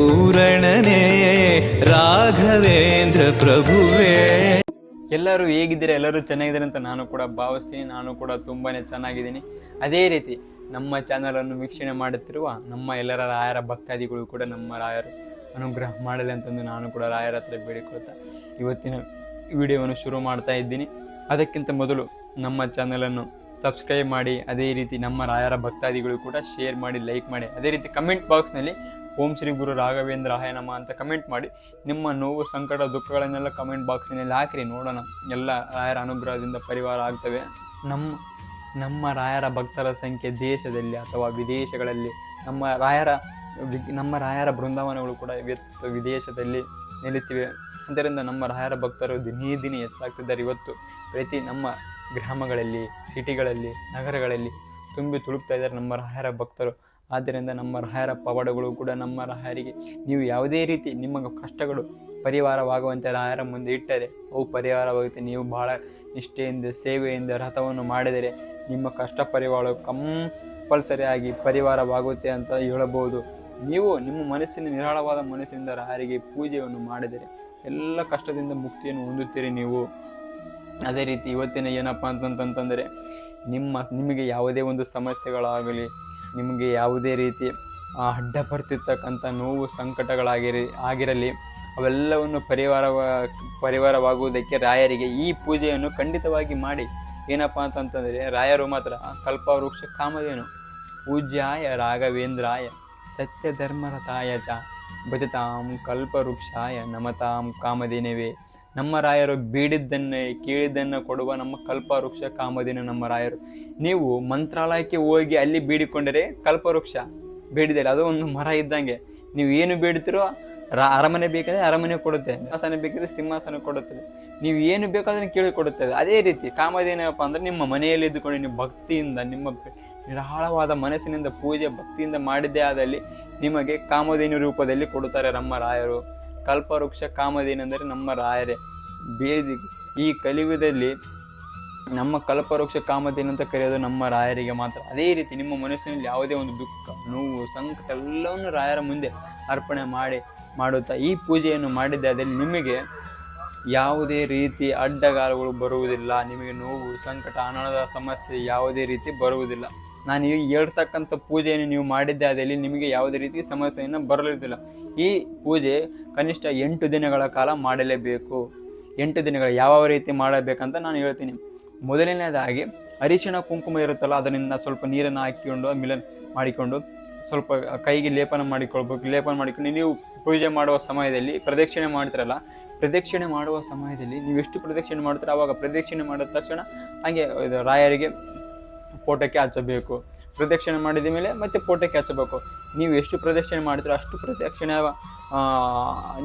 ಪೂರಣನೇ ರಾಘವೇಂದ್ರ ಪ್ರಭುವೇ. ಎಲ್ಲರೂ ಹೇಗಿದ್ದೀರಾ? ಎಲ್ಲರೂ ಚೆನ್ನಾಗಿದ್ದಾರೆ ಅಂತ ನಾನು ಕೂಡ ಭಾವಿಸ್ತೀನಿ. ನಾನು ಕೂಡ ತುಂಬಾನೇ ಚೆನ್ನಾಗಿದ್ದೀನಿ. ಅದೇ ರೀತಿ ನಮ್ಮ ಚಾನಲನ್ನು ವೀಕ್ಷಣೆ ಮಾಡುತ್ತಿರುವ ನಮ್ಮ ಎಲ್ಲರ ರಾಯರ ಭಕ್ತಾದಿಗಳು ಕೂಡ ನಮ್ಮ ರಾಯರು ಅನುಗ್ರಹ ಮಾಡಲಿ ಅಂತಂದು ನಾನು ಕೂಡ ರಾಯರ ಹತ್ರ ಬೇಡಿಕೊಳ್ತಾ ಇವತ್ತಿನ ವಿಡಿಯೋವನ್ನು ಶುರು ಮಾಡ್ತಾ ಇದ್ದೀನಿ. ಅದಕ್ಕಿಂತ ಮೊದಲು ನಮ್ಮ ಚಾನಲನ್ನು ಸಬ್ಸ್ಕ್ರೈಬ್ ಮಾಡಿ, ಅದೇ ರೀತಿ ನಮ್ಮ ರಾಯರ ಭಕ್ತಾದಿಗಳು ಕೂಡ ಶೇರ್ ಮಾಡಿ ಲೈಕ್ ಮಾಡಿ, ಅದೇ ರೀತಿ ಕಮೆಂಟ್ ಬಾಕ್ಸ್ನಲ್ಲಿ ಓಂ ಶ್ರೀ ಗುರು ರಾಘವೇಂದ್ರ ಹಾಯ ನಮ ಅಂತ ಕಮೆಂಟ್ ಮಾಡಿ ನಿಮ್ಮ ನೋವು, ಸಂಕಟ, ದುಃಖಗಳನ್ನೆಲ್ಲ ಕಮೆಂಟ್ ಬಾಕ್ಸಿನಲ್ಲಿ ಹಾಕಿರಿ, ನೋಡೋಣ. ಎಲ್ಲ ರಾಯರ ಅನುಗ್ರಹದಿಂದ ಪರಿವಾರ ಆಗ್ತವೆ. ನಮ್ಮ ನಮ್ಮ ರಾಯರ ಭಕ್ತರ ಸಂಖ್ಯೆ ದೇಶದಲ್ಲಿ ಅಥವಾ ವಿದೇಶಗಳಲ್ಲಿ, ನಮ್ಮ ರಾಯರ ನಮ್ಮ ರಾಯರ ಬೃಂದಾವನಗಳು ಕೂಡ ವಿದೇಶದಲ್ಲಿ ನೆಲೆಸಿವೆ. ಆದ್ದರಿಂದ ನಮ್ಮ ರಾಯರ ಭಕ್ತರು ದಿನೇ ದಿನೇ ಹೆಚ್ಚಾಗ್ತಿದ್ದಾರೆ ಇವತ್ತು. ಪ್ರತಿ ನಮ್ಮ ಗ್ರಾಮಗಳಲ್ಲಿ ಸಿಟಿಗಳಲ್ಲಿ ನಗರಗಳಲ್ಲಿ ತುಂಬಿ ತುಳುಕ್ತಾ ಇದ್ದಾರೆ ನಮ್ಮ ರಾಯರ ಭಕ್ತರು. ಆದ್ದರಿಂದ ನಮ್ಮ ರಹಾಯರ ಪವಾಡಗಳು ಕೂಡ ನಮ್ಮ ರಹಾಯರಿಗೆ ನೀವು ಯಾವುದೇ ರೀತಿ ನಿಮ್ಮ ಕಷ್ಟಗಳು ಪರಿಹಾರವಾಗುವಂತೆ ರಾಯರ ಮುಂದೆ ಇಟ್ಟರೆ ಅವು ಪರಿಹಾರವಾಗುತ್ತೆ. ನೀವು ಬಹಳ ನಿಷ್ಠೆಯಿಂದ, ಸೇವೆಯಿಂದ ರಥವನ್ನು ಮಾಡಿದರೆ ನಿಮ್ಮ ಕಷ್ಟ ಪರಿವಾರ ಕಂಪಲ್ಸರಿಯಾಗಿ ಪರಿಹಾರವಾಗುತ್ತೆ ಅಂತ ಹೇಳಬಹುದು. ನೀವು ನಿಮ್ಮ ಮನಸ್ಸಿನ ನಿರಾಳವಾದ ಮನಸ್ಸಿನಿಂದ ರಹಾರಿಗೆ ಪೂಜೆಯನ್ನು ಮಾಡಿದರೆ ಎಲ್ಲ ಕಷ್ಟದಿಂದ ಮುಕ್ತಿಯನ್ನು ಹೊಂದುತ್ತೀರಿ ನೀವು. ಅದೇ ರೀತಿ ಇವತ್ತಿನ ಏನಪ್ಪ ಅಂತಂತಂತಂದರೆ ನಿಮ್ಮ, ನಿಮಗೆ ಯಾವುದೇ ಒಂದು ಸಮಸ್ಯೆಗಳಾಗಲಿ ನಿಮಗೆ ಯಾವುದೇ ರೀತಿ ಅಡ್ಡ ಬರ್ತಿರ್ತಕ್ಕಂಥ ನೋವು ಸಂಕಟಗಳಾಗಿರಿ, ಆಗಿರಲಿ, ಅವೆಲ್ಲವನ್ನು ಪರಿವಾರವ, ಪರಿವಾರವಾಗುವುದಕ್ಕೆ ರಾಯರಿಗೆ ಈ ಪೂಜೆಯನ್ನು ಖಂಡಿತವಾಗಿ ಮಾಡಿ. ಏನಪ್ಪ ಅಂತಂತಂದರೆ, ರಾಯರು ಮಾತ್ರ ಕಲ್ಪವೃಕ್ಷ ಕಾಮಧೇನು, ಪೂಜ್ಯಾಯ ರಾಘವೇಂದ್ರಾಯ ಸತ್ಯ ಧರ್ಮರಥಾಯ ಚ ಭಜತಾಂ ಕಲ್ಪವೃಕ್ಷಾಯ ನಮತಾಂ ಕಾಮಧೇನವೇ. ನಮ್ಮ ರಾಯರು ಬೀಡಿದ್ದನ್ನೇ ಕೇಳಿದ್ದನ್ನು ಕೊಡುವ ನಮ್ಮ ಕಲ್ಪವೃಕ್ಷ ಕಾಮಧೇನು ನಮ್ಮ ರಾಯರು. ನೀವು ಮಂತ್ರಾಲಯಕ್ಕೆ ಹೋಗಿ ಅಲ್ಲಿ ಬೀಡಿಕೊಂಡರೆ, ಕಲ್ಪವೃಕ್ಷ ಬೇಡಿದರೆ ಅದು ಒಂದು ಮರ ಇದ್ದಂಗೆ. ನೀವು ಏನು ಬೇಡ್ತಿರೋ ರ, ಅರಮನೆ ಬೇಕಾದ್ರೆ ಅರಮನೆ ಕೊಡುತ್ತೆ, ಸಿಂಹಾಸನ ಬೇಕಿದ್ರೆ ಸಿಂಹಾಸನ ಕೊಡುತ್ತದೆ. ನೀವು ಏನು ಬೇಕಾದ್ರೆ ಕೇಳಿ ಕೊಡುತ್ತದೆ ಅದೇ ರೀತಿ ಕಾಮಧೇನಪ್ಪ ಅಂದ್ರೆ ನಿಮ್ಮ ಮನೆಯಲ್ಲಿ ಇದ್ದುಕೊಂಡು ನೀವು ಭಕ್ತಿಯಿಂದ, ನಿಮ್ಮ ನಿರಾಳವಾದ ಮನಸ್ಸಿನಿಂದ ಪೂಜೆ ಭಕ್ತಿಯಿಂದ ಮಾಡಿದ್ದೇ ಆದಲ್ಲಿ ನಿಮಗೆ ಕಾಮಧೇನು ರೂಪದಲ್ಲಿ ಕೊಡುತ್ತಾರೆ ನಮ್ಮ ರಾಯರು. ಕಲ್ಪವೃಕ್ಷ ಕಾಮಧೇನೆಂದರೆ ನಮ್ಮ ರಾಯರೇ. ಬೇದಿ ಈ ಕಲಿಯುಗದಲ್ಲಿ ನಮ್ಮ ಕಲ್ಪವೃಕ್ಷ ಕಾಮಧೇನು ಅಂತ ಕರೆಯೋದು ನಮ್ಮ ರಾಯರಿಗೆ ಮಾತ್ರ. ಅದೇ ರೀತಿ ನಿಮ್ಮ ಮನಸ್ಸಿನಲ್ಲಿ ಯಾವುದೇ ಒಂದು ದುಃಖ, ನೋವು, ಸಂಕಟ ಎಲ್ಲವನ್ನು ರಾಯರ ಮುಂದೆ ಅರ್ಪಣೆ ಮಾಡಿ, ಮಾಡುತ್ತಾ ಈ ಪೂಜೆಯನ್ನು ಮಾಡಿದ್ದಾದಲ್ಲಿ ನಿಮಗೆ ಯಾವುದೇ ರೀತಿ ಅಡ್ಡಗಾಲಗಳು ಬರುವುದಿಲ್ಲ. ನಿಮಗೆ ನೋವು, ಸಂಕಟ ಹಣದ ಸಮಸ್ಯೆ ಯಾವುದೇ ರೀತಿ ಬರುವುದಿಲ್ಲ. ನಾನು ಈ ಹೇಳ್ತಕ್ಕಂಥ ಪೂಜೆಯನ್ನು ನೀವು ಮಾಡಿದ್ದೆ, ಅದರಲ್ಲಿ ನಿಮಗೆ ಯಾವುದೇ ರೀತಿ ಸಮಸ್ಯೆಯನ್ನು ಬರಲಿದ್ದಿಲ್ಲ ಈ ಪೂಜೆ ಕನಿಷ್ಠ ಎಂಟು ದಿನಗಳ ಕಾಲ ಮಾಡಲೇಬೇಕು. ಎಂಟು ದಿನಗಳ ಯಾವ ರೀತಿ ಮಾಡಬೇಕಂತ ನಾನು ಹೇಳ್ತೀನಿ. ಮೊದಲನೇದಾಗಿ, ಅರಿಶಿಣ ಕುಂಕುಮ ಇರುತ್ತಲ್ಲ, ಅದರಿಂದ ಸ್ವಲ್ಪ ನೀರನ್ನು ಹಾಕಿಕೊಂಡು, ಮಿಲನ್ ಮಾಡಿಕೊಂಡು, ಸ್ವಲ್ಪ ಕೈಗೆ ಲೇಪನ ಮಾಡಿಕೊಳ್ಬೇಕು. ಲೇಪನ ಮಾಡಿಕೊಂಡು ನೀವು ಪೂಜೆ ಮಾಡುವ ಸಮಯದಲ್ಲಿ ಪ್ರದಕ್ಷಿಣೆ ಮಾಡ್ತಿರಲ್ಲ, ಪ್ರದಕ್ಷಿಣೆ ಮಾಡುವ ಸಮಯದಲ್ಲಿ ನೀವು ಎಷ್ಟು ಪ್ರದಕ್ಷಿಣೆ ಮಾಡ್ತೀರ ಆವಾಗ ಪ್ರದಕ್ಷಿಣೆ ಮಾಡಿದ ತಕ್ಷಣ, ಹಾಗೆ ರಾಯರಿಗೆ ಫೋಟೋಕ್ಕೆ ಹಚ್ಚಬೇಕು. ಪ್ರದಕ್ಷಿಣೆ ಮಾಡಿದ ಮೇಲೆ ಮತ್ತೆ ಫೋಟೋಕ್ಕೆ ಹಚ್ಚಬೇಕು. ನೀವು ಎಷ್ಟು ಪ್ರದಕ್ಷಿಣೆ ಮಾಡ್ತೀರೋ ಅಷ್ಟು ಪ್ರದಕ್ಷಿಣೆ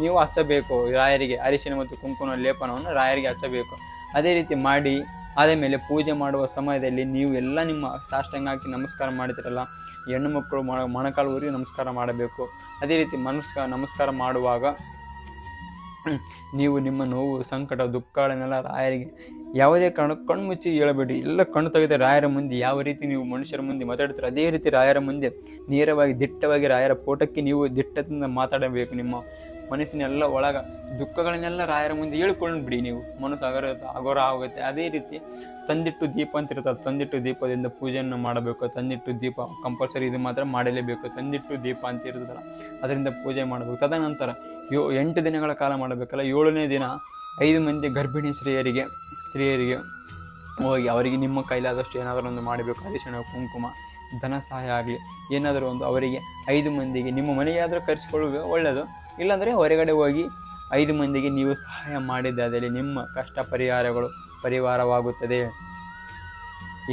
ನೀವು ಹಚ್ಚಬೇಕು. ರಾಯರಿಗೆ, ಅರಿಶಿನ ಮತ್ತು ಕುಂಕುಮ ಲೇಪನವನ್ನು ರಾಯರಿಗೆ ಹಚ್ಚಬೇಕು. ಅದೇ ರೀತಿ ಮಾಡಿ, ಆದ ಮೇಲೆ ಪೂಜೆ ಮಾಡುವ ಸಮಯದಲ್ಲಿ ನೀವು ಎಲ್ಲ ನಿಮ್ಮ ಸಾಷ್ಟಾಂಗ ಹಾಕಿ ನಮಸ್ಕಾರ ಮಾಡ್ತಿರಲ್ಲ ಹೆಣ್ಣು ಮಕ್ಕಳು ಮೊಣ ಮೊಣಕಾಲುವರಿಗೆ ನಮಸ್ಕಾರ ಮಾಡಬೇಕು. ಅದೇ ರೀತಿ ಮನಸ್ಕ, ನಮಸ್ಕಾರ ಮಾಡುವಾಗ ನೀವು ನಿಮ್ಮ ನೋವು, ಸಂಕಟ, ದುಃಖಗಳನ್ನೆಲ್ಲ ರಾಯರಿಗೆ ಯಾವುದೇ ಕಾರಣ ಕಣ್ಣು ಮುಚ್ಚಿ ಹೇಳಬೇಡಿ. ಎಲ್ಲ ಕಣ್ಣು ತೆಗೆದ ರಾಯರ ಮುಂದೆ ಯಾವ ರೀತಿ ನೀವು ಮನುಷ್ಯರ ಮುಂದೆ ಮಾತಾಡ್ತೀರೋ ಅದೇ ರೀತಿ ರಾಯರ ಮುಂದೆ ನೇರವಾಗಿ ದಿಟ್ಟವಾಗಿ ರಾಯರ ಫೋಟೋಕ್ಕೆ ನೀವು ದಿಟ್ಟದಿಂದ ಮಾತಾಡಬೇಕು. ನಿಮ್ಮ ಮನಸ್ಸಿನೆಲ್ಲ ಒಳಗ ದುಃಖಗಳನ್ನೆಲ್ಲ ರಾಯರ ಮುಂದೆ ಹೇಳ್ಕೊಂಡು ಬಿಡಿ ನೀವು. ಮನಸ್ಸು ಅಗರ ಅಗೋರ ಆಗುತ್ತೆ. ಅದೇ ರೀತಿ ತಂದಿಟ್ಟು ದೀಪ ಅಂತ ಇರ್ತದೆ. ತಂದಿಟ್ಟು ದೀಪದಿಂದ ಪೂಜೆಯನ್ನು ಮಾಡಬೇಕು. ತಂದಿಟ್ಟು ದೀಪ ಕಂಪಲ್ಸರಿ ಇದು ಮಾತ್ರ ಮಾಡಲೇಬೇಕು. ತಂದಿಟ್ಟು ದೀಪ ಅಂತ ಇರ್ತದಲ್ಲ, ಅದರಿಂದ ಪೂಜೆ ಮಾಡಬೇಕು. ತದನಂತರ ಯೋ ಎಂಟು ದಿನಗಳ ಕಾಲ ಮಾಡಬೇಕಲ್ಲ. ಏಳನೇ ದಿನ ಐದು ಮಂದಿ ಗರ್ಭಿಣಿ ಸ್ತ್ರೀಯರಿಗೆ ಸ್ತ್ರೀಯರಿಗೆ ಹೋಗಿ ಅವರಿಗೆ ನಿಮ್ಮ ಕೈಲಾದಷ್ಟು ಏನಾದರೂ ಒಂದು ಮಾಡಬೇಕು, ಅರಿಶಿಣ, ಕುಂಕುಮ, ಧನ ಸಹಾಯ ಆಗಲಿ, ಏನಾದರೂ ಒಂದು ಅವರಿಗೆ ಐದು ಮಂದಿಗೆ ನಿಮ್ಮ ಮನೆಗೆ ಆದರೂ ಕರೆಸಿಕೊಳ್ಳುವ ಒಳ್ಳೆಯದು ಇಲ್ಲಾಂದರೆ ಹೊರಗಡೆ ಹೋಗಿ ಐದು ಮಂದಿಗೆ ನೀವು ಸಹಾಯ ಮಾಡಿದ್ದಾದಲ್ಲಿ ನಿಮ್ಮ ಕಷ್ಟ ಪರಿಹಾರಗಳು ಪರಿವಾರವಾಗುತ್ತದೆ.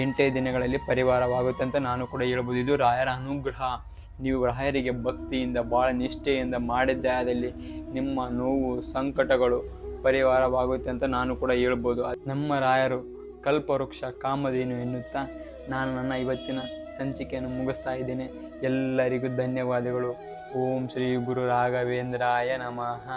ಎಂಟೇ ದಿನಗಳಲ್ಲಿ ಪರಿವಾರವಾಗುತ್ತೆ ಅಂತ ನಾನು ಕೂಡ ಹೇಳ್ಬೋದು. ಇದು ರಾಯರ ಅನುಗ್ರಹ. ನೀವು ರಾಯರಿಗೆ ಭಕ್ತಿಯಿಂದ ಭಾಳ ನಿಷ್ಠೆಯಿಂದ ಮಾಡಿದ್ದೇ ಆದಲ್ಲಿ ನಿಮ್ಮ ನೋವು, ಸಂಕಟಗಳು ಪರಿವಾರವಾಗುತ್ತೆ ಅಂತ ನಾನು ಕೂಡ ಹೇಳ್ಬೋದು. ನಮ್ಮ ರಾಯರು ಕಲ್ಪವೃಕ್ಷ ಕಾಮಧೇನು ಎನ್ನುತ್ತಾ ನಾನು ನನ್ನ ಇವತ್ತಿನ ಸಂಚಿಕೆಯನ್ನು ಮುಗಿಸ್ತಾ ಇದ್ದೇನೆ. ಎಲ್ಲರಿಗೂ ಧನ್ಯವಾದಗಳು. ಓಂ ಶ್ರೀ ಗುರು ರಾಘವೇಂದ್ರಾಯ ನಮಃ.